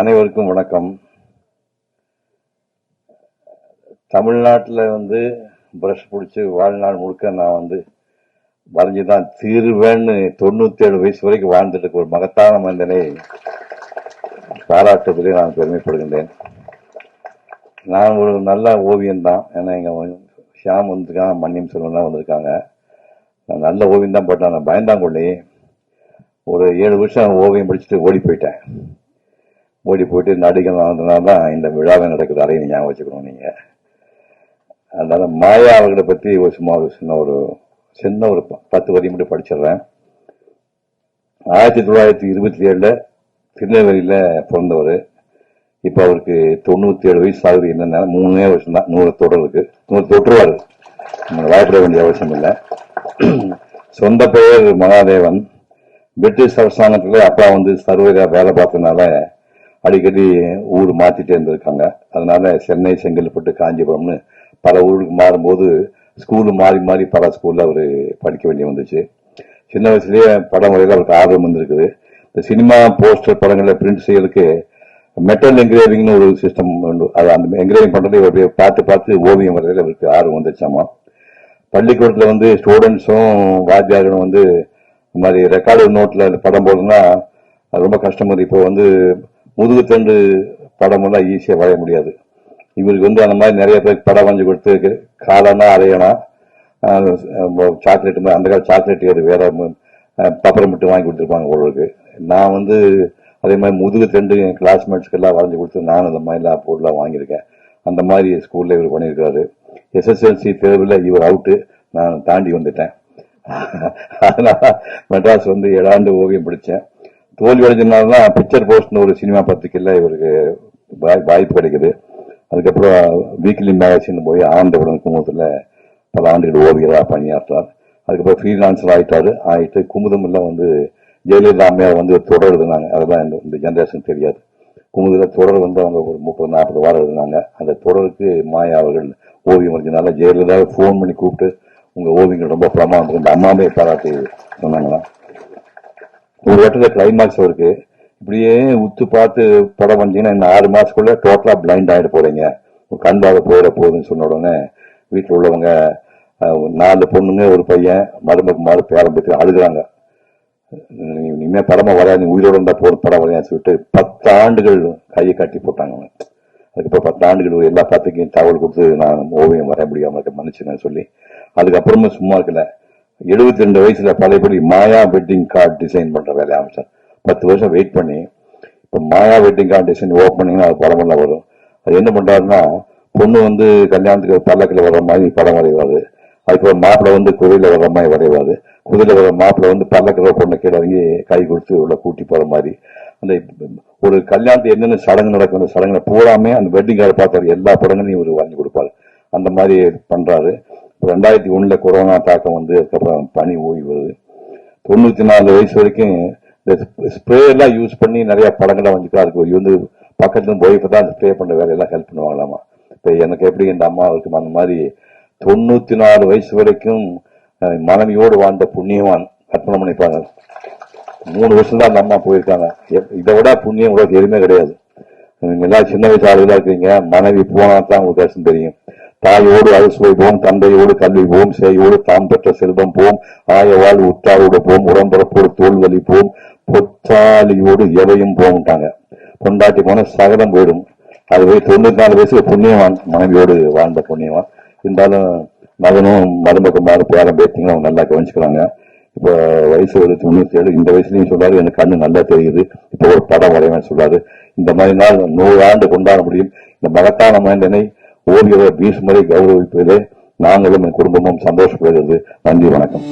அனைவருக்கும் வணக்கம். தமிழ்நாட்டில் வந்து ப்ரஷ் பிடிச்சி வாழ்நாள் முழுக்க நான் வந்து வரைஞ்சி தான் தீருவேன்னு தொண்ணூத்தி ஏழு வயசு வரைக்கும் வாழ்ந்துட்டு இருக்க ஒரு மகத்தான மனிதனை பாராட்டுவதிலே நான் பெருமைப்படுகின்றேன். நான் ஒரு நல்ல ஓவியம் தான். ஏன்னா எங்க ஷியாம் வந்திருக்காங்க மன்னியம் செல்வன்லாம் வந்திருக்காங்க. நான் நல்ல ஓவியம் தான் பட் நான் பயந்தாங்கொள்ளி. ஒரு ஏழு வருஷம் ஓவியம் படிச்சுட்டு ஓடி போயிட்டேன். ஓடி போயிட்டு நடிகன் வந்ததுனால தான் இந்த விழாவை நடக்குது. அதையும் ஞாபகம் வச்சுக்கணும் நீங்க. அதனால மாயா அவர்களை பத்தி ஒரு சும்மா ஒரு சின்ன ஒரு சின்ன ஒரு ப- பத்து வரி மட்டும் படிச்சிடுறேன். ஆயிரத்தி தொள்ளாயிரத்தி இருபத்தி ஏழுல திருநெல்வேலியில பிறந்தவர். இப்ப அவருக்கு தொண்ணூத்தி ஏழு வயசு ஆகுது என்னன்னா மூணே வருஷம் தான் நூறு தொடருக்கு நூறு தொற்றுவார். நம்ம பயப்பட வேண்டிய அவசியம் இல்லை. சொந்த பெயர் மகாதேவன். பிரிட்டிஷ் அரசாங்கத்துல அப்பா வந்து சர்வதா வேலை பார்த்ததுனால அடிக்கடி ஊர் மாத்திட்டே இருந்திருக்காங்க. அதனால சென்னை செங்கல்பட்டு காஞ்சிபுரம்னு பல ஊருக்கு மாறும்போது ஸ்கூலு மாறி மாறி பல ஸ்கூலில் அவர் படிக்க வேண்டிய வந்துச்சு. சின்ன வயசுலேயே படம் வரையில் அவருக்கு ஆர்வம் வந்திருக்குது இந்த சினிமா போஸ்டர் படங்களை பிரிண்ட் செய்யறதுக்கு மெட்டல் என்கிரேவிங்னு ஒரு சிஸ்டம் உண்டு. அது அந்த என்கிரேவிங் பண்ணுறது இவர் அப்படியே பார்த்து பார்த்து ஓவியம் வரையில் அவருக்கு ஆர்வம் வந்துச்சாமா பள்ளிக்கூடத்தில் வந்து ஸ்டூடெண்ட்ஸும் வாத்தியார்களும் வந்து இந்த மாதிரி ரெக்கார்டு நோட்டில் படம் போடணும்னா அது ரொம்ப கஷ்டம். அது இப்போ வந்து முதுகுத்தண்டு படமெல்லாம் ஈஸியாக வரைய முடியாது. இவருக்கு வந்து அந்த மாதிரி நிறைய பேருக்கு படம் வரைஞ்சி கொடுத்து காலனா அரையனா சாக்லேட் அந்த கால சாக்லேட் அது வேற பப்பரம் மட்டும் வாங்கி கொடுத்துருப்பாங்க ஒருவருக்கு நான் வந்து அதே மாதிரி முதுகு தண்டு என் கிளாஸ்மேட்ஸ்க்கு எல்லாம் கொடுத்து நானும் அந்த மாதிரிலாம் பொருளாக வாங்கியிருக்கேன். அந்த மாதிரி ஸ்கூலில் இவர் பண்ணியிருக்காரு. எஸ்எஸ்எல்சி தேர்வில் இவர் அவுட்டு நான் தாண்டி வந்துட்டேன். அதனால் மெட்ராஸ் வந்து ஏழாண்டு ஓவியம் படித்தேன் தோல்வி அடைஞ்சதுனால தான் பிக்சர் போஸ்ட்னு ஒரு சினிமா பத்திரிக்கையில் இவருக்கு வாய்ப்பு கிடைக்குது. அதுக்கப்புறம் வீக்லி மேகசின் போய் ஆனந்தபுரம் குமுதத்தில் பல ஆண்டுகள் ஓவியராக பணியாற்றார். அதுக்கப்புறம் ஃப்ரீலான்சர் ஆகிட்டார் ஆகிட்டு குமுதமெல்லாம் வந்து ஜெயலலிதா அம்மையார் வந்து தொடர் எழுதினாங்க அதெல்லாம் இந்த- இந்த ஜெனரேஷன் தெரியாது. குமுதில் தொடர் வந்து அவங்க ஒரு முப்பது நாற்பது வாரம் எழுதினாங்க அந்த தொடருக்கு மாயா அவர்கள் ஓவியம் வரைஞ்சனால ஜெயலலிதாவை ஃபோன் பண்ணி கூப்பிட்டு உங்கள் ஓவியங்கள் ரொம்ப பிரமாதம் அம்மாவே பாராட்டி சொன்னாங்களாம். ஒரு இடத்துல கிளைமேக்ஸ் இருக்கு. இப்படியே உத்து பார்த்து படம் வந்தீங்கன்னா இந்த ஆறு மாசத்துக்குள்ள டோட்டலா பிளைண்ட் ஆயிட போறீங்க. ஒரு கண் போயிட போகுதுன்னு சொன்ன உடனே வீட்டில் உள்ளவங்க நாலு பொண்ணுங்க ஒரு பையன் மருமக்கு மாறு பேரம் அழுகுறாங்க. இனிமேல் இனிமே படமா வரையா நீ உயிரோட இருந்தா போதும் படம் வரையான்னு சொல்லிட்டு பத்து ஆண்டுகள் கையை கட்டி போட்டாங்க அதுக்கப்புறம் பத்து ஆண்டுகள் எல்லா பத்துக்கையும் தகவல் கொடுத்து நான் ஓவியம் வரைய முடியாம மன்னிச்சுன்னு சொல்லி. அதுக்கப்புறமும் சும்மா இருக்கலை. எழுபத்தி ரெண்டு வயசுல பழையபடி மாயா வெட்டிங் கார்டு டிசைன் பண்ற வேலை ஆரம்பிச்சேன் பத்து வருஷம் வெயிட் பண்ணி இப்ப மாயா வெட்டிங் கார்டு டிசைன் ஓப்பனிங்னா அது படமெல்லாம் வரும் அது என்ன பண்றாருன்னா பொண்ணு வந்து கல்யாணத்துக்கு பல்லக்கில் வர்ற மாதிரி படம் வரைவாரு. அதுக்கப்புறம் மாப்பிள்ளை வந்து குதிரையில வர்ற மாதிரி வரைவாரு. குதிரையில வர மாப்பிள்ளை வந்து பல்லக்கில் பொண்ணு கீழே இறங்கி கை கொடுத்து உள்ள கூட்டி போற மாதிரி. அந்த ஒரு கல்யாணத்துக்கு என்னென்ன சடங்கு நடக்கும் அந்த சடங்குல பூராமே அந்த வெட்டிங் கார்டு பார்த்தாரு. எல்லா படங்களையும் இவர் வாங்கி கொடுப்பாரு. அந்த மாதிரி பண்றாரு. ரெண்டாயிரத்தி ஒண்ணுல கொரோனா தாக்கம் வந்து அதுக்கப்புறம் பனி ஓய்வு வருது. தொண்ணூத்தி நாலு வயசு வரைக்கும் இந்த ஸ்ப்ரே எல்லாம் யூஸ் பண்ணி நிறைய படங்களை வந்துட்டு அதுக்கு வந்து பக்கத்துல இருந்து போய் தான் ஸ்ப்ரே பண்ணுற வேலையெல்லாம் ஹெல்ப் பண்ணுவாங்களாமா? இப்போ எனக்கு எப்படி இந்த அம்மா இருக்கும் அந்த மாதிரி தொண்ணூத்தி நாலு வயசு வரைக்கும் மனைவியோடு வாழ்ந்த புண்ணியவான் கற்பனை பண்ணிப்பாங்க. மூணு வருஷம் தான் அந்த அம்மா போயிருக்காங்க. இதை விட புண்ணியம் உங்களுக்கு எதுவுமே கிடையாது. நீங்க எல்லாம் சின்ன வயசு ஆளுகளா இருக்கீங்க மனைவி போனா தான் உங்களுக்கு கஷ்டம் தெரியும். தாயோடு அறுசுவை போம் தந்தையோடு கல்வி போம் சேயோடு தாம் பெற்ற செல்வம் போம் ஆயவாள் உற்றாரோடு போம் உடம்பரப்போடு தோல் வலி போம் பொத்தாலியோடு எவையும் போகட்டாங்க பொண்டாட்டி போன சகலம் போயிடும். அதுவே தொண்ணூத்தி நாலு வயசுல புண்ணியவான் மனைவியோடு வாழ்ந்த புண்ணியவான் இருந்தாலும் மகனும் மருமகமாறு பேரம் பேத்திங்களும் அவங்க நல்லா கவனிச்சுக்கிறாங்க. இப்போ வயசு ஒரு தொண்ணூத்தி ஏழு இந்த வயசுலையும் சொல்றாரு எனக்கு கண்ணு நல்லா தெரியுது. இப்போ ஒரு படம் வரைவேன் சொல்றாரு. இந்த மாதிரி நாள் நூறு ஆண்டு கொண்டாட முடியும். இந்த மகத்தான மனிதனை ஓடியவர் பீஷ்மரை கௌரவிப்பதிலே நாங்களும் என் குடும்பமும் சந்தோஷப்படுகிறது. நன்றி வணக்கம்.